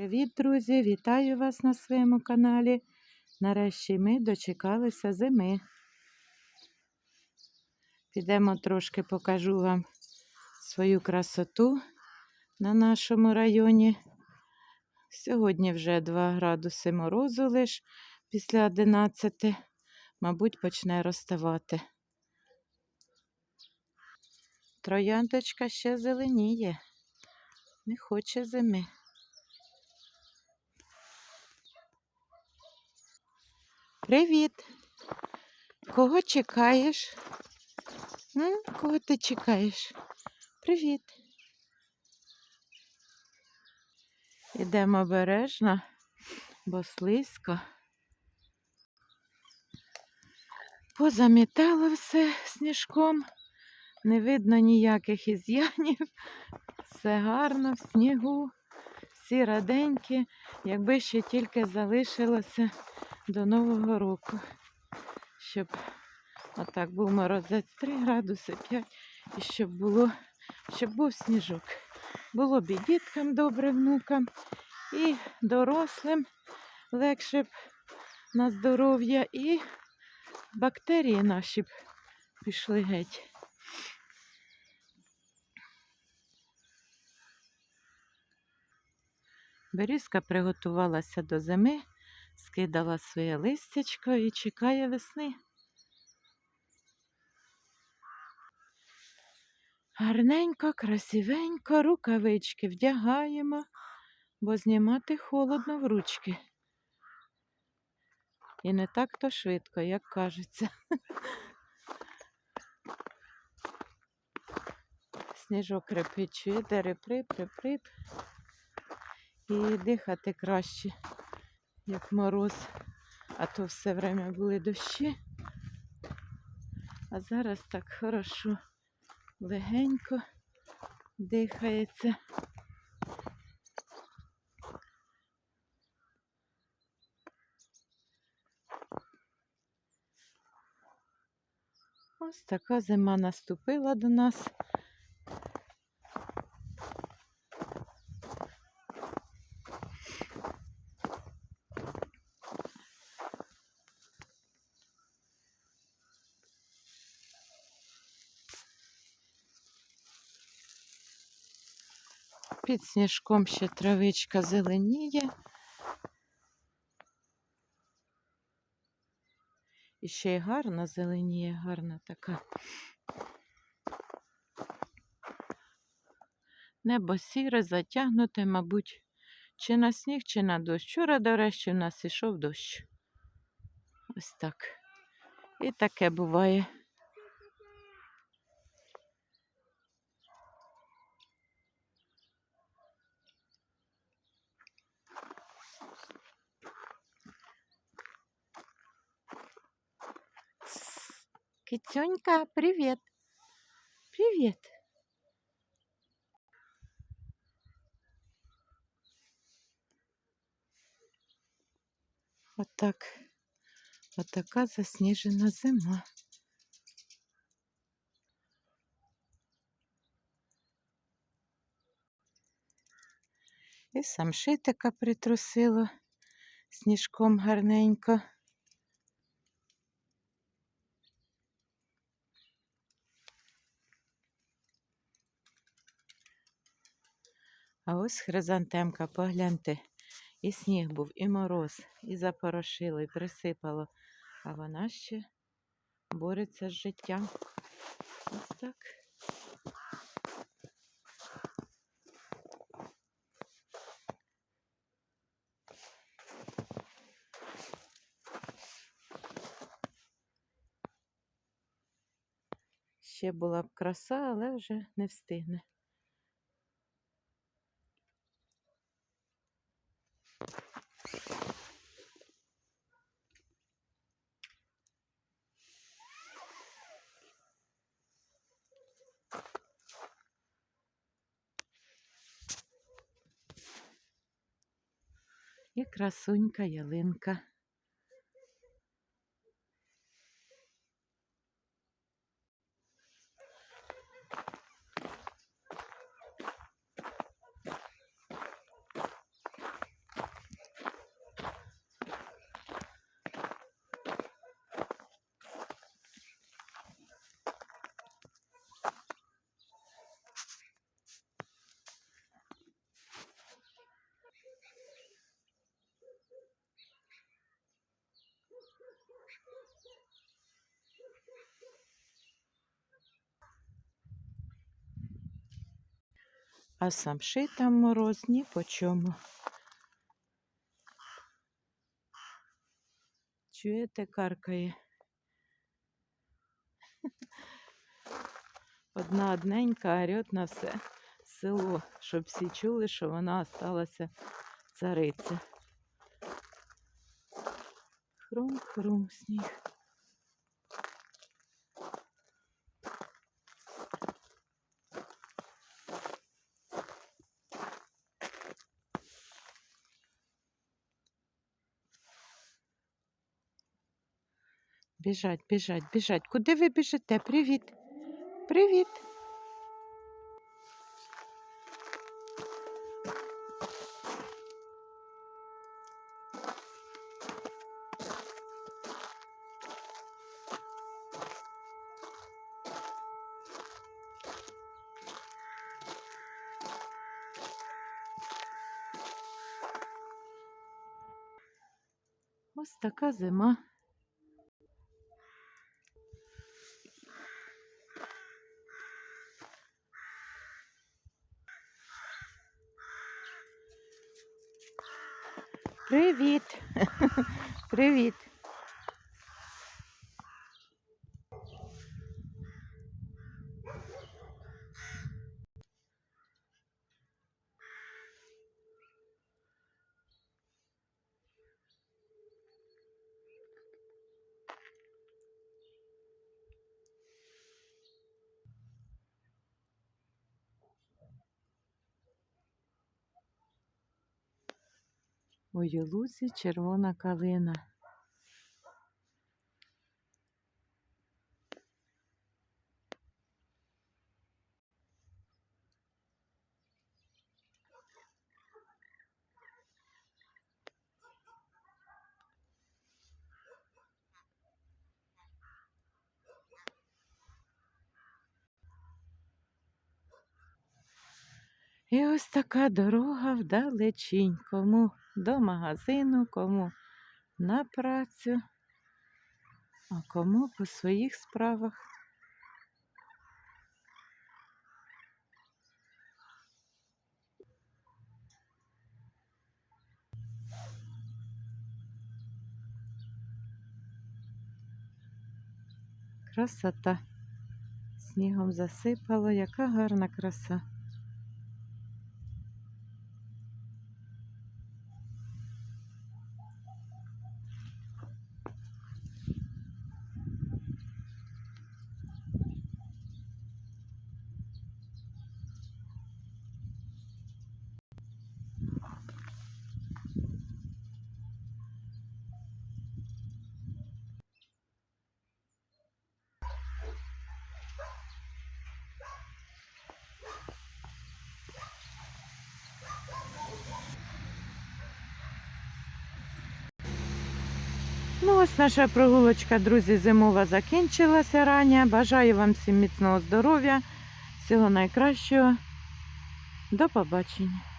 Привіт, друзі! Вітаю вас на своєму каналі. Нарешті ми дочекалися зими. Підемо трошки покажу вам свою красоту на нашому районі. Сьогодні вже 2 градуси морозу лиш після 11, мабуть, почне розставати. Трояндочка ще зеленіє, не хоче зими. Привіт. Кого чекаєш? М? Кого ти чекаєш? Привіт. Ідемо обережно, бо слизько. Позамітало все сніжком. Не видно ніяких із'янів. Все гарно в снігу, всі раденькі, якби ще тільки залишилося до Нового року, щоб отак був морозець 3 градуси 5 і щоб було, щоб був сніжок. Було б і діткам добре, внукам, і дорослим легше б на здоров'я, і бактерії наші б пішли геть. Берізка приготувалася до зими, скидала своє листячко і чекає весни. Гарненько, красивенько, рукавички вдягаємо, бо знімати холодно в ручки. І не так то швидко, як кажеться. Сніжок репичує, де реприп, реприп. І дихати краще, як мороз, а то все время були дощі. А зараз так хорошо, легенько дихається. Ось така зима наступила до нас. Під сніжком ще травичка зеленіє. І ще й гарно зеленіє, гарна така. Небо сіре, затягнуте, мабуть, чи на сніг, чи на дощ. Вчора, до речі, в нас ішов дощ. Ось так. І таке буває. Кицюнька, привіт. Привіт. Отак. Отака засніжена зима. І самшитика притрусило сніжком гарненько. А ось хризантемка, погляньте, і сніг був, і мороз, і запорошило, і присипало. А вона ще бореться з життям. Ось так. Ще була б краса, але вже не встигне. Красунька ялинка. А самши там мороз ні по чому. Чуєте, каркає? Одна одненька орет на все село, щоб всі чули, що вона осталася цариця. Хрум-хрум сніг. Біжать, біжать, біжать. Куди ви біжите? Привіт. Привіт. Ось така зима. Привіт. Привіт. У Юлузі червона калина. І ось така дорога вдалечінь. Кому до магазину, кому на працю, а кому по своїх справах. Красота. Снігом засипало, яка гарна краса. Ну, ось наша прогулочка, друзі, зимова закінчилася рання. Бажаю вам всім міцного здоров'я, всього найкращого. До побачення.